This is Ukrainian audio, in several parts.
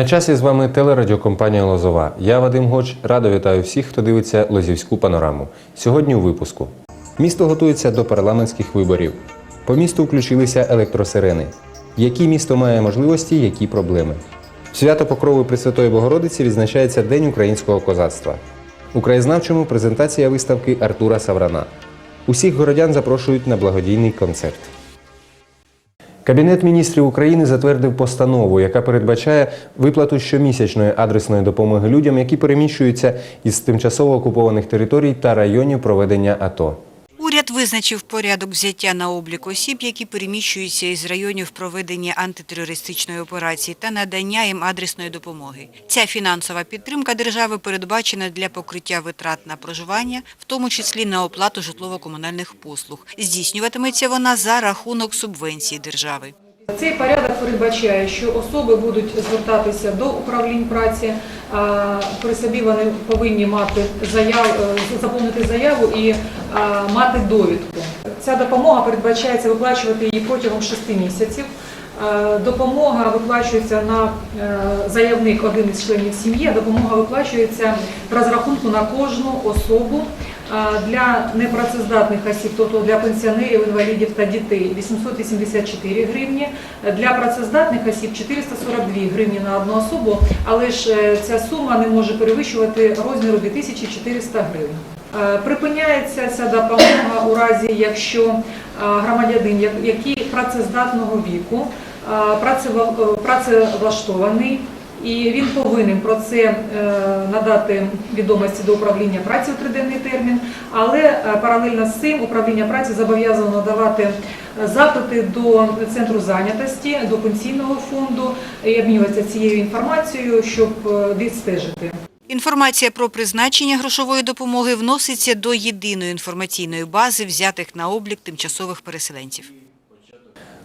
На часі з вами телерадіокомпанія Лозова. Я Вадим Гоч. Радо вітаю всіх, хто дивиться Лозівську панораму. Сьогодні у випуску. Місто готується до парламентських виборів. По місту включилися електросирени. Які місто має можливості, які проблеми. Свято Покрови Пресвятої Богородиці відзначається День українського козацтва. У краєзнавчому презентація виставки Артура Саврана. Усіх городян запрошують на благодійний концерт. Кабінет міністрів України затвердив постанову, яка передбачає виплату щомісячної адресної допомоги людям, які переміщуються із тимчасово окупованих територій та районів проведення АТО. Визначив порядок взяття на облік осіб, які переміщуються із районів проведення антитерористичної операції та надання їм адресної допомоги. Ця фінансова підтримка держави передбачена для покриття витрат на проживання, в тому числі на оплату житлово-комунальних послуг. Здійснюватиметься вона за рахунок субвенції держави. Цей порядок передбачає, що особи будуть звертатися до управлінь праці, при собі вони повинні мати заяв, е, заповнити заяву і мати довідку. Ця допомога передбачається виплачувати її протягом 6 місяців. Допомога виплачується на е, заявник один із членів сім'ї, допомога виплачується в розрахунку на кожну особу. Для непрацездатних осіб, тобто для пенсіонерів, інвалідів та дітей 884 гривні, для працездатних осіб 442 гривні на одну особу, але ж е, ця сума не може перевищувати розміру 2400 гривень. Припиняється ця допомога у разі, якщо громадянин, як- який працездатного віку, е, працевлаштований, і він повинен про це е, надати відомості до управління праці у триденний термін, але е, паралельно з цим управління праці зобов'язано надавати е, запити до центру зайнятості, до пенсійного фонду і обмінюватися цією інформацією, щоб відстежити. Інформація про призначення грошової допомоги вноситься до єдиної інформаційної бази взятих на облік тимчасових переселенців.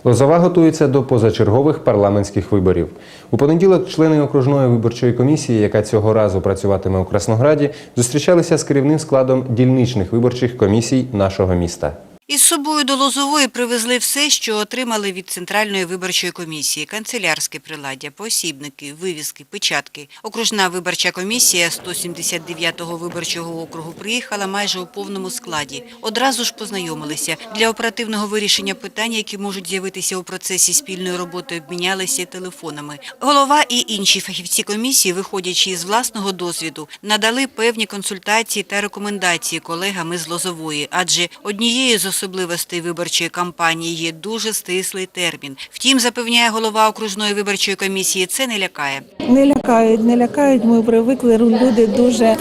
Лозова готується до позачергових парламентських виборів. У понеділок члени окружної виборчої комісії, яка цього разу працюватиме у Краснограді, зустрічалися з керівним складом дільничних виборчих комісій нашого міста. Із собою до Лозової привезли все, що отримали від Центральної виборчої комісії: канцелярське приладдя, посібники, вивіски, печатки. Окружна виборча комісія 179-го виборчого округу приїхала майже у повному складі. Одразу ж познайомилися. Для оперативного вирішення питань, які можуть з'явитися у процесі спільної роботи, обмінялися телефонами. Голова і інші фахівці комісії, виходячи із власного досвіду, надали певні консультації та рекомендації колегам із Лозової, адже однією з особливостей виборчої кампанії є дуже стислий термін. Втім, запевняє голова окружної виборчої комісії, це не лякає. Не лякають, не лякають. Ми привикли. Люди дуже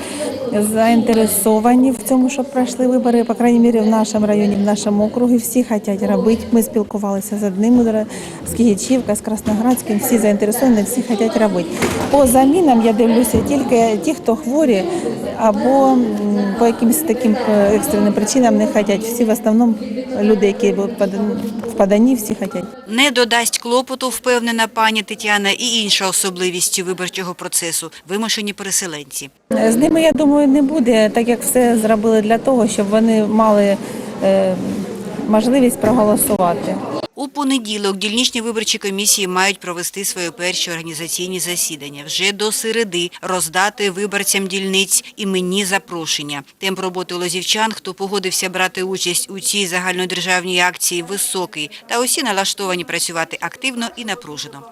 заінтересовані в цьому, щоб пройшли вибори. По крайній мірі в нашому районі, в нашому округі всі хочуть робити. Ми спілкувалися з одним з Кігічівка, з Красноградським. Всі заінтересовані, всі хочуть робити. По замінам я дивлюся тільки ті, хто хворі або по якимось таким е, екстреним причинам не хочуть. Всі в основному люди, які в поданні, всі хочуть. Не додасть клопоту, впевнена пані Тетяна, і інша особливість виборчого процесу – вимушені переселенці. З ними, я думаю, не буде, так як все зробили для того, щоб вони мали е, можливість проголосувати. У понеділок дільничні виборчі комісії мають провести свої перші організаційні засідання. Вже до середи роздати виборцям дільниць іменні запрошення. Темп роботи лозівчан, хто погодився брати участь у цій загальнодержавній акції, високий. Та усі налаштовані працювати активно і напружено.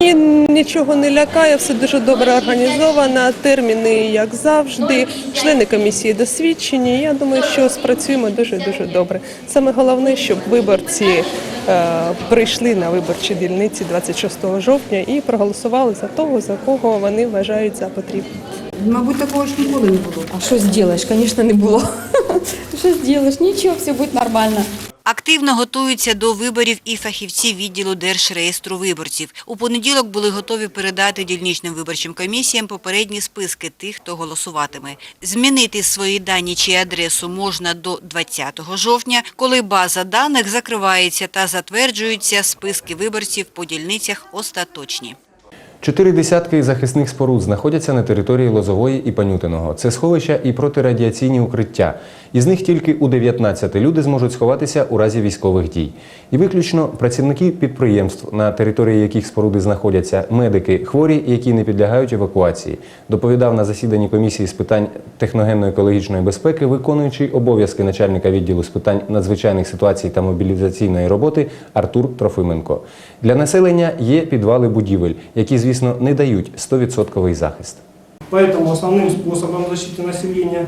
Ні, нічого не лякає, все дуже добре організовано, терміни, як завжди, члени комісії досвідчені. Я думаю, що спрацюємо дуже-дуже добре. Саме головне, щоб виборці е, прийшли на виборчі дільниці 26 жовтня і проголосували за того, за кого вони вважають за потрібне. Мабуть, такого ж ніколи не було. А що зробиш? Звісно, не було. Що зробиш? Нічого, все буде нормально. Активно готуються до виборів і фахівці відділу Держреєстру виборців. У понеділок були готові передати дільничним виборчим комісіям попередні списки тих, хто голосуватиме. Змінити свої дані чи адресу можна до 20 жовтня, коли база даних закривається та затверджуються списки виборців по дільницях остаточні. Чотири десятки захисних споруд знаходяться на території Лозової і Панютиного. Це сховища і протирадіаційні укриття, Із них тільки у 19 люди зможуть сховатися у разі військових дій. І виключно працівники підприємств, на території яких споруди знаходяться, медики, хворі, які не підлягають евакуації, доповідав на засіданні комісії з питань техногенно-екологічної безпеки, виконуючий обов'язки начальника відділу з питань надзвичайних ситуацій та мобілізаційної роботи Артур Трофименко. Для населення є підвали будівель, які, звісно, не дають 100% захист. Поэтому основным способом защиты населения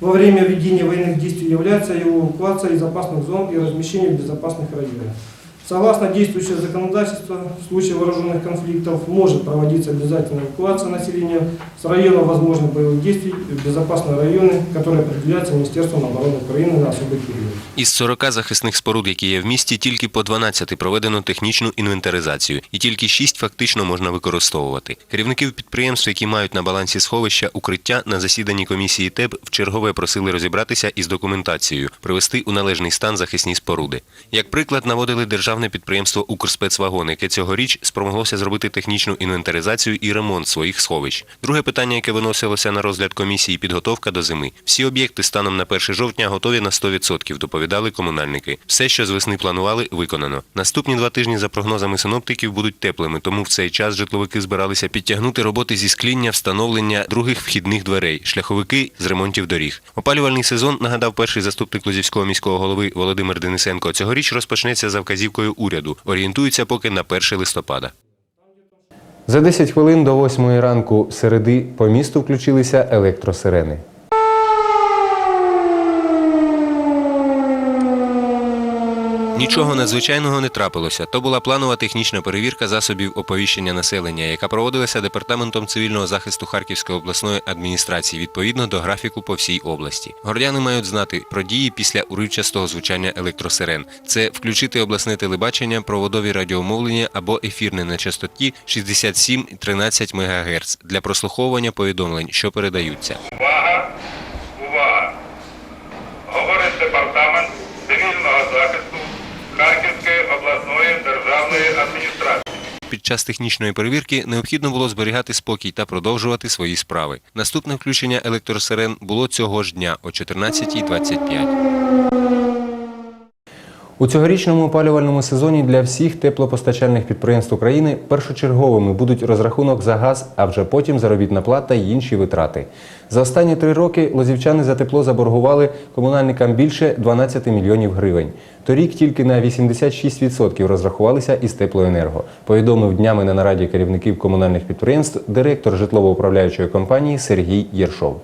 во время ведения военных действий является его эвакуация из опасных зон и размещение в безопасных районах. Согласно действующему законодательству, в случае вооруженных конфликтов может проводиться обязательная эвакуация населения с района возможных боевых действий в безопасные районы, которые определяются Министерством обороны Украины на особый период. Із 40 захисних споруд, які є в місті, тільки по 12 проведено технічну інвентаризацію, і тільки 6 фактично можна використовувати. Керівників підприємств, які мають на балансі сховища укриття, на засіданні комісії ТЕБ вчергове просили розібратися із документацією, привести у належний стан захисні споруди. Як приклад, наводили державне підприємство Укрспецвагон, яке цьогоріч спромоглося зробити технічну інвентаризацію і ремонт своїх сховищ. Друге питання, яке виносилося на розгляд комісії, підготовка до зими. Всі об'єкти станом на 1 жовтня готові на 100%, доповідали комунальники. Все, що з весни планували, виконано. Наступні два тижні, за прогнозами синоптиків, будуть теплими, тому в цей час житловики збиралися підтягнути роботи зі скління, встановлення других вхідних дверей, шляховики з ремонтів доріг. Опалювальний сезон, нагадав перший заступник Лозівського міського голови Володимир Денисенко, цьогоріч розпочнеться за вказівкою уряду. Орієнтуються поки на 1 листопада. За 10 хвилин до 8 ранку середи по місту включилися електросирени. Нічого надзвичайного не трапилося. То була планова технічна перевірка засобів оповіщення населення, яка проводилася департаментом цивільного захисту Харківської обласної адміністрації відповідно до графіку по всій області. Городяни мають знати про дії після уривчастого звучання електросирен. Це включити обласне телебачення, проводові радіомовлення або ефірне на частоті 67-13 МГц для прослуховування повідомлень, що передаються. Увага! Говорить департамент цивільного захисту Харківської обласної державної адміністрації. Час технічної перевірки необхідно було зберігати спокій та продовжувати свої справи. Наступне включення електросирен було цього ж дня о 14.25. У цьогорічному опалювальному сезоні для всіх теплопостачальних підприємств України першочерговими будуть розрахунок за газ, а вже потім заробітна плата й інші витрати. За останні три роки лозівчани за тепло заборгували комунальникам більше 12 мільйонів гривень. Торік тільки на 86% розрахувалися із теплоенерго. Повідомив днями на нараді керівників комунальних підприємств директор житлово-управляючої компанії Сергій Єршов.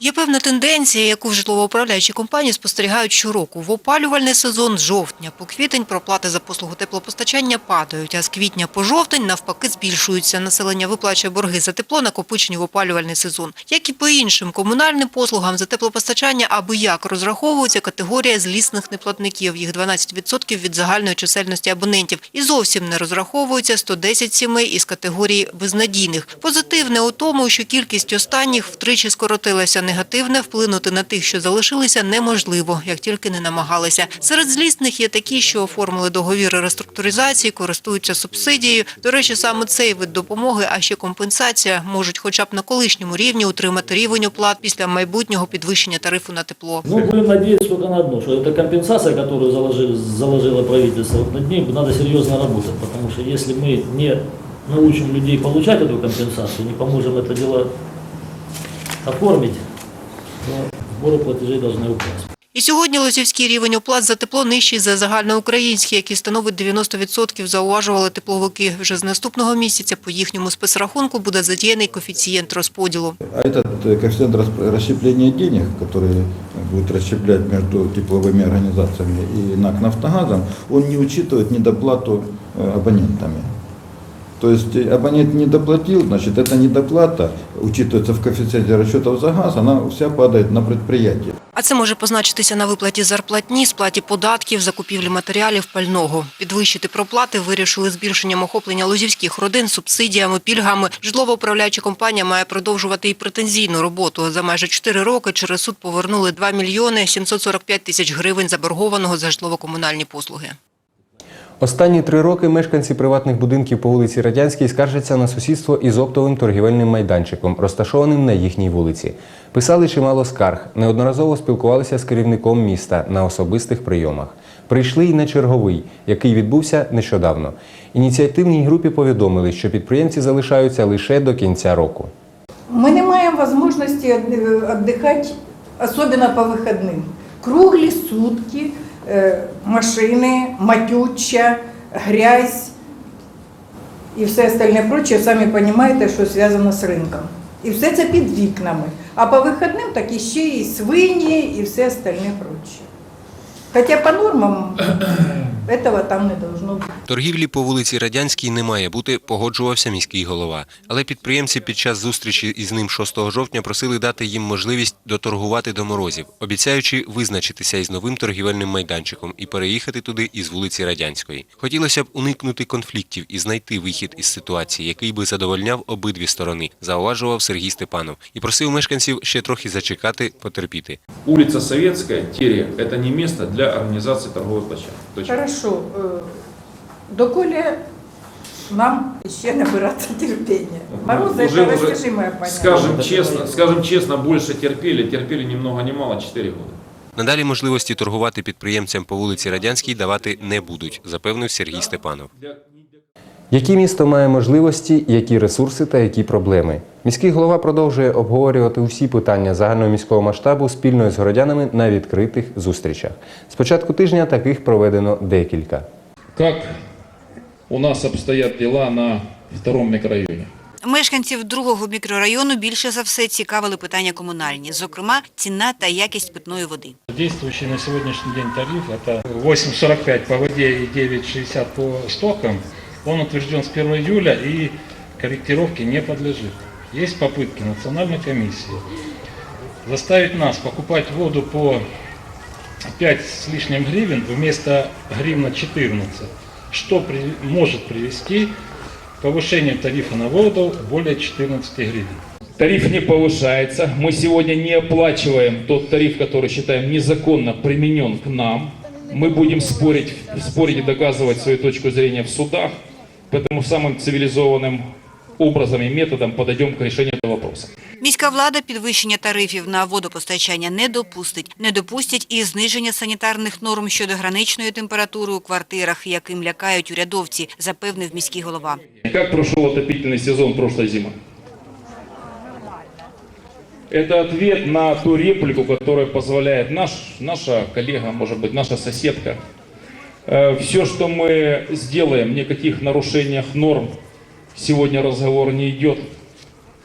Є певна тенденція, яку в житлово-управляючій компанії спостерігають щороку. В опалювальний сезон з жовтня по квітень проплати за послугу теплопостачання падають, а з квітня по жовтень навпаки збільшуються. Населення виплачує борги за тепло, накопичені в опалювальний сезон. Як і по іншим комунальним послугам за теплопостачання, аби як розраховується категорія злісних неплатників. Їх 12% від загальної чисельності абонентів. І зовсім не розраховується 110 сімей із категорії безнадійних. Позитивне у тому, що кількість останніх втричі скоротилася Негативне вплинути на тих, що залишилися, неможливо, як тільки не намагалися. Серед злісних є такі, що оформили договіри реструктуризації, користуються субсидією. До речі, саме цей вид допомоги, а ще компенсація можуть, хоча б на колишньому рівні, утримати рівень оплат після майбутнього підвищення тарифу на тепло. Ну, будем надеяться только на одно, что это компенсация, которую заложили, заложило правительство, вот над ней надо серьезно работать, потому что если мы не научим людей получать эту компенсацию, не поможем это дело оформить, то сборы платежей должны упасть. І сьогодні лозівський рівень оплат за тепло нижчий за загальноукраїнський, який становить 90%, зауважували тепловики. Вже з наступного місяця по їхньому спецрахунку буде задіяний коефіцієнт розподілу. А этот э, коэффициент рас- расщепления денег, который будет расщеплять между тепловыми организациями и НАК «Нафтогазом», он не учитывает недоплату э, абонентами. То есть э, абонент не доплатил, значит, эта недоплата учитывается в коэффициенте расчетов за газ, она вся падает на предприятие. А це може позначитися на виплаті зарплатні, сплаті податків, закупівлі матеріалів, пального. Підвищити проплати вирішили збільшенням охоплення лозівських родин, субсидіями, пільгами. Житлово-управляюча компанія має продовжувати і претензійну роботу. За майже 4 роки через суд повернули 2 мільйони 745 тисяч гривень заборгованого за житлово-комунальні послуги. Останні три роки мешканці приватних будинків по вулиці Радянській скаржаться на сусідство із оптовим торгівельним майданчиком, розташованим на їхній вулиці. Писали чимало скарг, неодноразово спілкувалися з керівником міста на особистих прийомах. Прийшли й на черговий, який відбувся нещодавно. Ініціативній групі повідомили, що підприємці залишаються лише до кінця року. Мы не маем возможности отды- отдыхать, особенно по выходным. Круглые сутки машины, матюча, грязь і все остальне прочее, самі розумієте, що зв'язано з ринком. І все це під вікнами. А по вихідним так іще і свині, і все остальне прочее. Хоча по нормам этого там не должно бути. Торгівлі по вулиці Радянській не має бути, погоджувався міський голова. Але підприємці під час зустрічі із ним 6 жовтня просили дати їм можливість доторгувати до морозів, обіцяючи визначитися із новим торгівельним майданчиком і переїхати туди із вулиці Радянської. Хотілося б уникнути конфліктів і знайти вихід із ситуації, який би задовольняв обидві сторони, зауважував Сергій Степанов і просив мешканців ще трохи зачекати, потерпіти. Улица Советская, Терек, это не место для организации торговой площадки. Точно. Е, Доколі нам ще набиратися терпіння. Морози, Уже- це уже, розкажи моє поняття. Скажем честно, скажем честно, больше терпели, терпели ни много ни мало 4 года. Надалі можливості торгувати підприємцям по вулиці Радянській давати не будуть, запевнив Сергій Степанов. Які місто має можливості, які ресурси та які проблеми? Міський голова продовжує обговорювати усі питання загального міського масштабу спільно з городянами на відкритих зустрічах. З початку тижня таких проведено декілька. Как у нас обстоят дела на втором микрорайоне? Мешканців другого мікрорайону більше за все цікавили питання комунальні, зокрема ціна та якість питної води. Действующий на сегодняшний день тариф – это 8,45 по воде и 9,60 по стокам. Он утвержден с 1 июля и корректировке не подлежит. Есть попытки национальной комиссии заставить нас покупать воду по 5 с лишним гривен вместо гривна 14, что при- может привести к повышению тарифа на воду более 14 гривен. Тариф не повышается. Мы сегодня не оплачиваем тот тариф, который считаем незаконно применен к нам. Мы будем спорить, спорить и доказывать свою точку зрения в судах. Поэтому самым цивилизованным образом и методом подойдем к решению этого вопроса. Міська влада підвищення тарифів на водопостачання не допустить. Не допустять і зниження санітарних норм щодо граничної температури у квартирах, яким лякають урядовці, запевнив міський голова. Как прошел отопительный сезон прошлой зимы? Это ответ на ту реплику, которая позволяет наш, наша коллега, может быть, наша соседка. Все, что мы сделаем, никаких нарушениях норм, сегодня разговор не идет.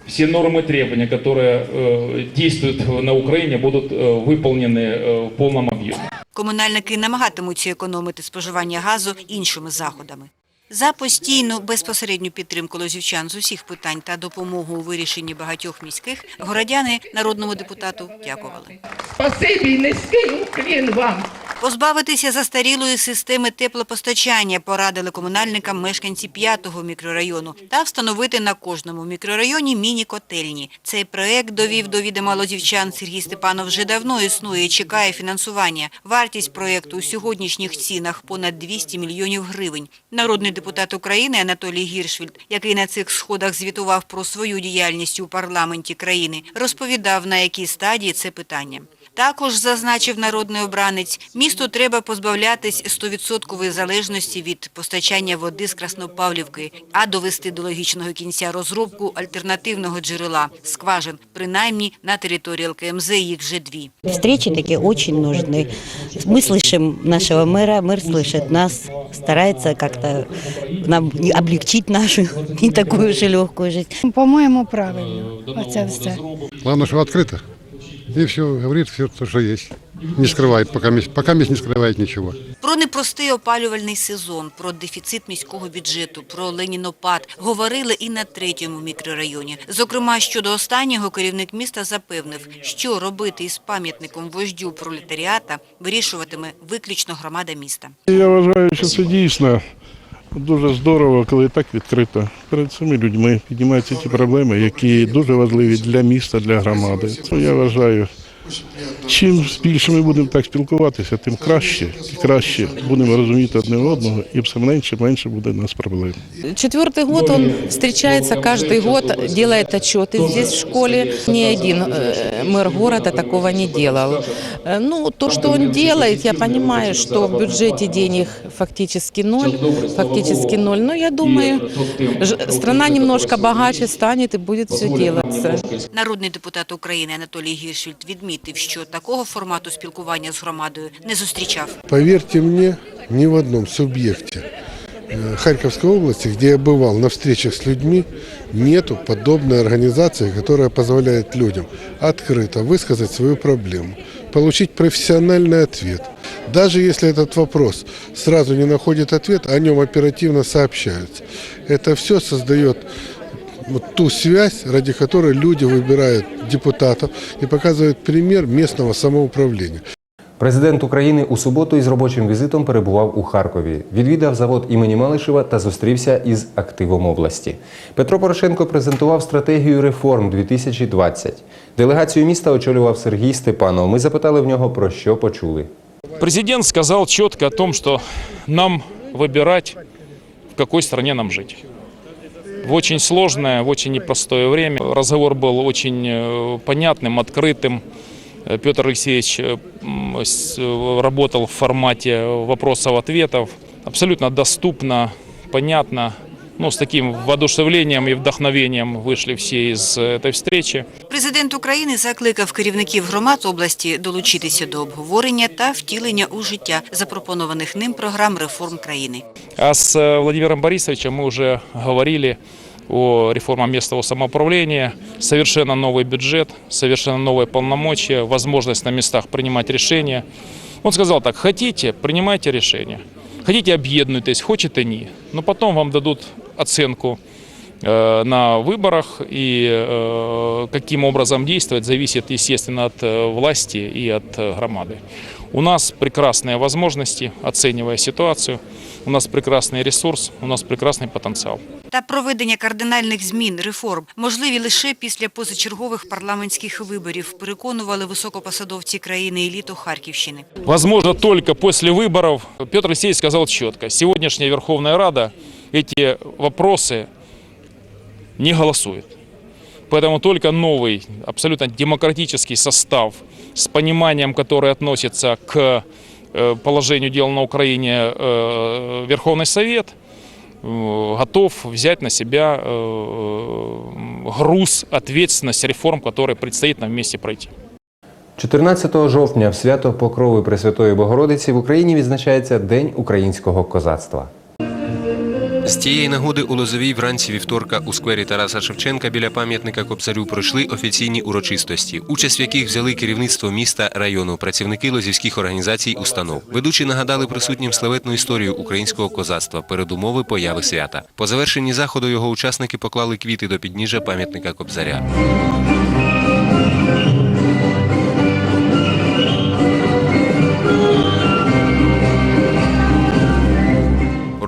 Все нормы и требования, которые э, действуют на Украине, будут э, выполнены э, в полном объеме. Комунальники намагатимуться економити споживання газу іншими заходами. За постійну безпосередню підтримку лозівчан з усіх питань та допомогу у вирішенні багатьох міських городяни народному депутату дякували. Спасибі, низький уклін вам. Позбавитися застарілої системи теплопостачання порадили комунальникам мешканці 5-го мікрорайону та встановити на кожному мікрорайоні міні-котельні. Цей проект довів до відома лозівчан Сергій Степанов вже давно існує і чекає фінансування. Вартість проекту у сьогоднішніх цінах понад 200 мільйонів гривень. Народний депутат України Анатолій Гіршвільд, який на цих сходах звітував про свою діяльність у парламенті країни, розповідав, на якій стадії це питання. Також зазначив народний обранець, місту треба позбавлятись 100% залежності від постачання води з Краснопавлівки, а довести до логічного кінця розробку альтернативного джерела – скважин, принаймні на території ЛКМЗ їх вже дві. Встречи такие очень нужны. Мы слышим нашего мэра, мэр слышит нас, старается как-то нам облегчить нашу не такую уже легкую жизнь. По-моєму, правильно. Оце все. Главное, что открыто. И все, говорит все, то, что есть. Не скрывает, пока, пока не скрывает ничего. Про непростий опалювальний сезон, про дефіцит міського бюджету, про ленінопад говорили і на третьому мікрорайоні. Зокрема, щодо останнього керівник міста запевнив, що робити із пам'ятником вождю пролетаріата вирішуватиме виключно громада міста. Я вважаю, що це дійсно дуже здорово, коли так відкрито перед цими людьми піднімаються ті проблеми, які дуже важливі для міста, для громади. Я вважаю, Чим більше ми будемо так спілкуватися, тим краще і краще будемо розуміти одне одного, і все менше менше буде у нас проблем. Четвертый год он встречается каждый год, делает отчеты здесь в школе. Ни один э, мэр города такого не делал. Э, Ну, то, что он делает, я понимаю, что в бюджете денег фактически ноль, фактически ноль. Но я думаю, ж- страна немножко богаче станет и будет все делаться. Народний депутат України Анатолій Гіршфільд відмітив, що такого формату спілкування з громадою не зустрічав. Поверьте мне, ни в одном субъекте э, Харьковской области, где я бывал на встречах с людьми, нету подобной организации, которая позволяет людям открыто высказать свою проблему, получить профессиональный ответ. Даже если этот вопрос сразу не находит ответ, о нем оперативно сообщаются. Это все создает вот ту связь, ради которой люди выбирают депутатов и показывают пример местного самоуправления. Президент України у суботу із робочим візитом перебував у Харкові. Відвідав завод імені Малишева та зустрівся із активом області. Петро Порошенко презентував стратегію реформ 2020. Делегацію міста очолював Сергій Степанов. Ми запитали в нього про що почули. Президент сказал четко о том, что нам выбирать, в какой стране нам жить. В очень сложное, в очень непростое время. Разговор был очень э, понятным, открытым. Э, Петр Алексеевич э, м, с- э, работал в формате вопросов-ответов. Абсолютно доступно, понятно. Ну, с таким воодушевлением и вдохновением вышли все из э, этой встречи. Президент України закликав керівників громад області долучитися до обговорення та втілення у життя запропонованих ним програм реформ країни. А с э, Владимиром Борисовичем мы уже говорили о реформе местного самоуправления, совершенно новый бюджет, совершенно новые полномочия, возможность на местах принимать решения. Он сказал так, хотите, принимайте решения. Хотите, объединуйтесь, хочете, не. Но потом вам дадут оценку э, на выборах и э, каким образом действовать зависит, естественно, от э, власти и от э, громады. У нас прекрасные возможности, оценивая ситуацию, у нас прекрасный ресурс, у нас прекрасный потенциал. Та проведення кардинальних змін, реформ можливі лише після позачергових парламентських виборів, переконували високопосадовці країни еліту Харківщини. Возможно, только после выборов Петр Алексеевич сказал четко, сегодняшняя Верховная Рада эти вопросы не голосует. Поэтому только новый, абсолютно демократический состав с пониманием, которое относится к э, положению дел на Украине э, Верховный Совет, э, готов взять на себя э, груз, ответственность реформ, которые предстоит нам вместе пройти. 14 жовтня в свято Покрови Пресвятої Богородиці в Україні відзначається День українського козацтва. З цієї нагоди у Лозовій вранці вівторка у сквері Тараса Шевченка біля пам'ятника Кобзарю пройшли офіційні урочистості, участь в яких взяли керівництво міста, району, працівники лозівських організацій, установ. Ведучі нагадали присутнім славетну історію українського козацтва, передумови появи свята. По завершенні заходу його учасники поклали квіти до підніжжя пам'ятника Кобзаря.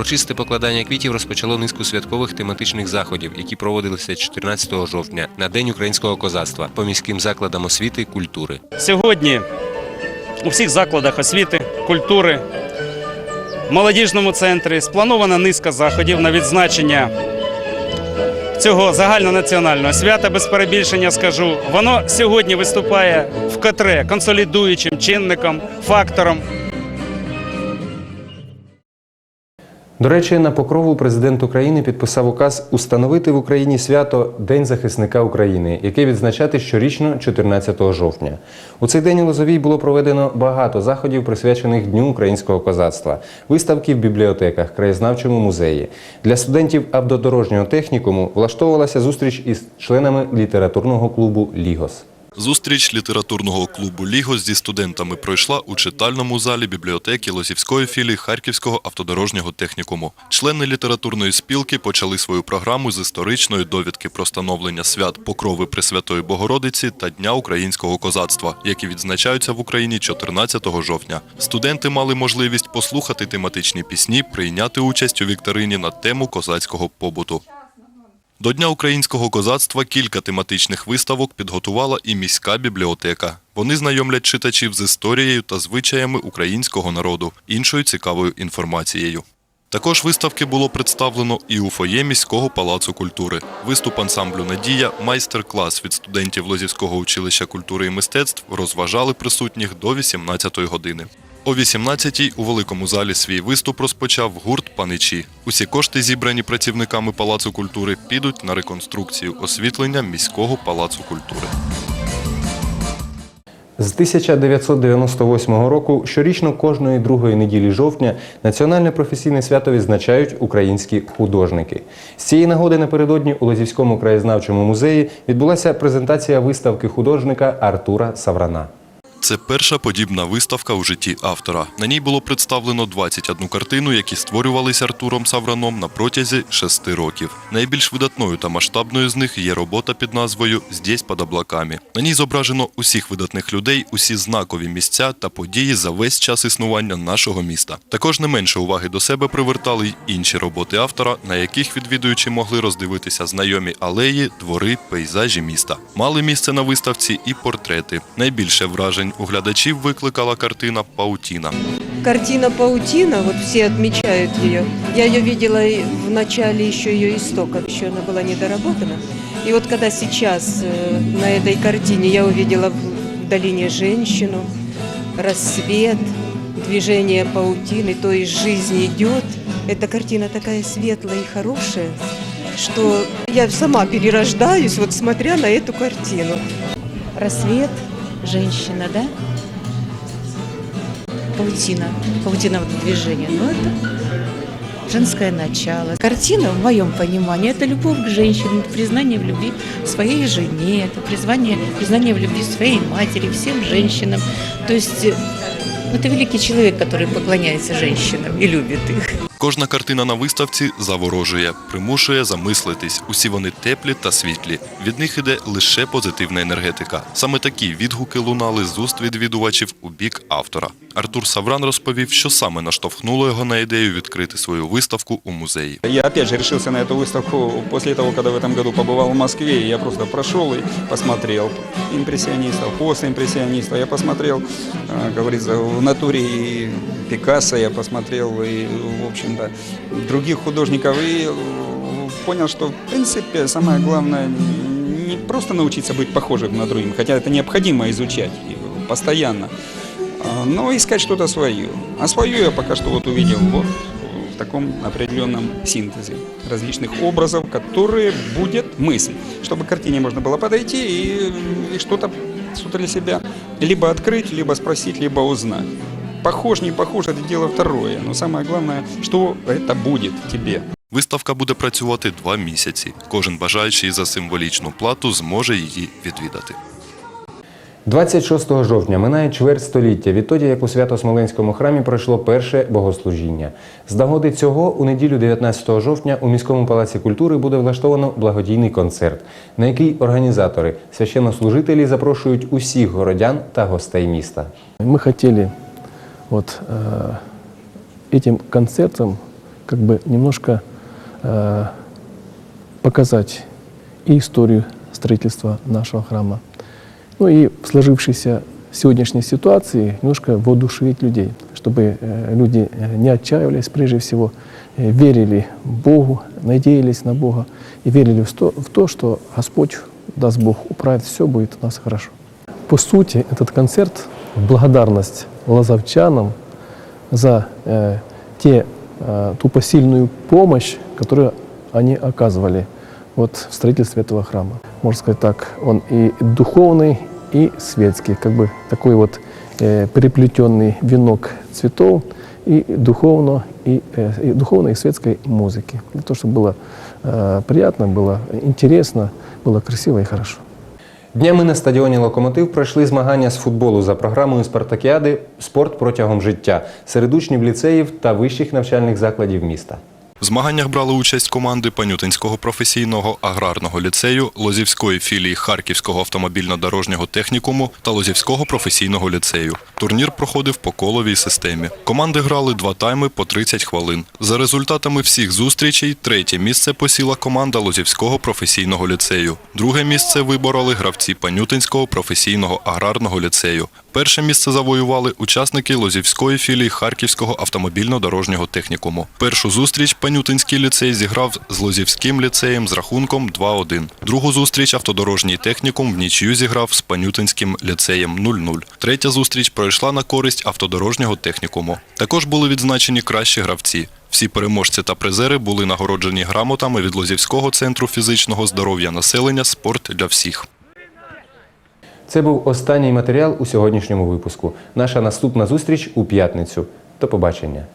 Урочисте покладання квітів розпочало низку святкових тематичних заходів, які проводилися 14 жовтня на День українського козацтва по міським закладам освіти культури. Сьогодні у всіх закладах освіти, культури, в молодіжному центрі спланована низка заходів на відзначення цього загальнонаціонального свята, без перебільшення скажу. Воно сьогодні виступає вкотре консолідуючим чинником, фактором До речі, на покрову президент України підписав указ установити в Україні свято День захисника України, яке відзначати щорічно 14 жовтня. У цей день у Лозовій було проведено багато заходів, присвячених Дню українського козацтва, виставки в бібліотеках, краєзнавчому музеї. Для студентів автодорожнього технікуму влаштовувалася зустріч із членами літературного клубу Лігос. Зустріч літературного клубу Лігос зі студентами пройшла у читальному залі бібліотеки Лозівської філії Харківського автодорожнього технікуму. Члени літературної спілки почали свою програму з історичної довідки про становлення свят Покрови Пресвятої Богородиці та Дня українського козацтва, які відзначаються в Україні 14 жовтня. Студенти мали можливість послухати тематичні пісні, прийняти участь у вікторині на тему козацького побуту. До Дня українського козацтва кілька тематичних виставок підготувала і міська бібліотека. Вони знайомлять читачів з історією та звичаями українського народу, іншою цікавою інформацією. Також виставки було представлено і у фоє міського палацу культури. Виступ ансамблю Надія, майстер-клас від студентів Лозівського училища культури і мистецтв розважали присутніх до 18-ї години. О 18-й у великому залі свій виступ розпочав гурт Паничі. Усі кошти, зібрані працівниками палацу культури, підуть на реконструкцію освітлення міського палацу культури. З 1998 року щорічно кожної другої неділі жовтня національне професійне свято відзначають українські художники. З цієї нагоди напередодні у Лозівському краєзнавчому музеї відбулася презентація виставки художника Артура Саврана. Це перша подібна виставка у житті автора. На ній було представлено 21 картину, які створювалися Артуром Савраном на протязі шести років. Найбільш видатною та масштабною з них є робота під назвою Здесь під облаками. На ній зображено усіх видатних людей, усі знакові місця та події за весь час існування нашого міста. Також не менше уваги до себе привертали й інші роботи автора, на яких відвідуючі могли роздивитися знайомі алеї, двори, пейзажі міста. Мали місце на виставці і портрети. Найбільше вражень емін у глядачів викликала картина Паутіна. Картина Паутіна, от всі відмічають її. Я її бачила в початку ще її істока, ще вона була недоработана. І от коли зараз на цій картині я увидела в долині жінку, рассвет, движение паутины, то есть жизнь идет. Эта картина такая светлая и хорошая, что я сама перерождаюсь, вот смотря на эту картину. Рассвет – женщина, да? Паутина, паутина в движении. Ну, это женское начало. Картина, в моем понимании, это любовь к женщине, это признание в любви своей жене, это признание, признание в любви своей матери, всем женщинам. То есть э, это великий человек, который поклоняется женщинам и любит их. Кожна картина на виставці заворожує, примушує замислитись. Усі вони теплі та світлі. Від них іде лише позитивна енергетика. Саме такі відгуки лунали з уст відвідувачів у бік автора. Артур Савран розповів, що саме наштовхнуло його на ідею відкрити свою виставку у музеї. Я опять же решился на эту выставку после того, когда в этом году побывал в Москве. Я просто прошел и посмотрел импрессионистов, постимпрессионистов. Я посмотрел, э, говорится, в натуре и Пикассо, я посмотрел и, в общем-то, других художников. И э, понял, что, в принципе, самое главное не просто научиться быть похожим на другим, хотя это необходимо изучать и постоянно, а, но искать что-то свое. А свое я пока что вот увидел вот в таком определенном синтезе различных образов, которые будет мысль, чтобы к картине можно было подойти и, и что-то что для себя либо открыть, либо спросить, либо узнать. Похож, не похож, это дело второе. Но самое главное, что это будет тебе. Виставка буде працювати два місяці. Кожен бажаючий за символічну плату зможе її відвідати. 26 жовтня минає чверть століття відтоді, як у Свято-Смоленському храмі пройшло перше богослужіння. З нагоди цього у неділю 19 жовтня у міському палаці культури буде влаштовано благодійний концерт, на який організатори, священнослужителі запрошують усіх городян та гостей міста. Мы хотели вот э, этим концертом как бы немножко э, показать и историю строительства нашего храма, Ну и в сложившейся сегодняшней ситуации немножко воодушевить людей, чтобы э, люди э, не отчаивались прежде всего, э, верили Богу, надеялись на Бога и верили в то, в то, что Господь, даст Бог, управит, все будет у нас хорошо. По сути, этот концерт благодарность лазовчанам за э, те, э, ту посильную помощь, которую они оказывали вот, в строительстве этого храма. Можно сказать так, он и духовный, и светский, как бы такой вот э, переплетенный венок цветов и духовно, и, э, и духовной и светской музыки. Для того, чтобы было э, приятно, было интересно, было красиво и хорошо. Днями на стадіоні Локомотив пройшли змагання з футболу за програмою Спартакіади Спорт протягом життя серед учнів ліцеїв та вищих навчальних закладів міста. В змаганнях брали участь команди Панютинського професійного аграрного ліцею, Лозівської філії Харківського автомобільно-дорожнього технікуму та Лозівського професійного ліцею. Турнір проходив по коловій системі. Команди грали два тайми по 30 хвилин. За результатами всіх зустрічей третє місце посіла команда Лозівського професійного ліцею. Друге місце вибороли гравці Панютинського професійного аграрного ліцею. Перше місце завоювали учасники Лозівської філії Харківського автомобільно-дорожнього технікуму. Першу зустріч Панютинський ліцей зіграв з Лозівським ліцеєм з рахунком 2-1. Другу зустріч автодорожній технікум в нічию зіграв з Панютинським ліцеєм 0-0. Третя зустріч пройшла на користь автодорожнього технікуму. Також були відзначені кращі гравці. Всі переможці та призери були нагороджені грамотами від Лозівського центру фізичного здоров'я населення Спорт для всіх. Це був останній матеріал у сьогоднішньому випуску. Наша наступна зустріч у п'ятницю. До побачення.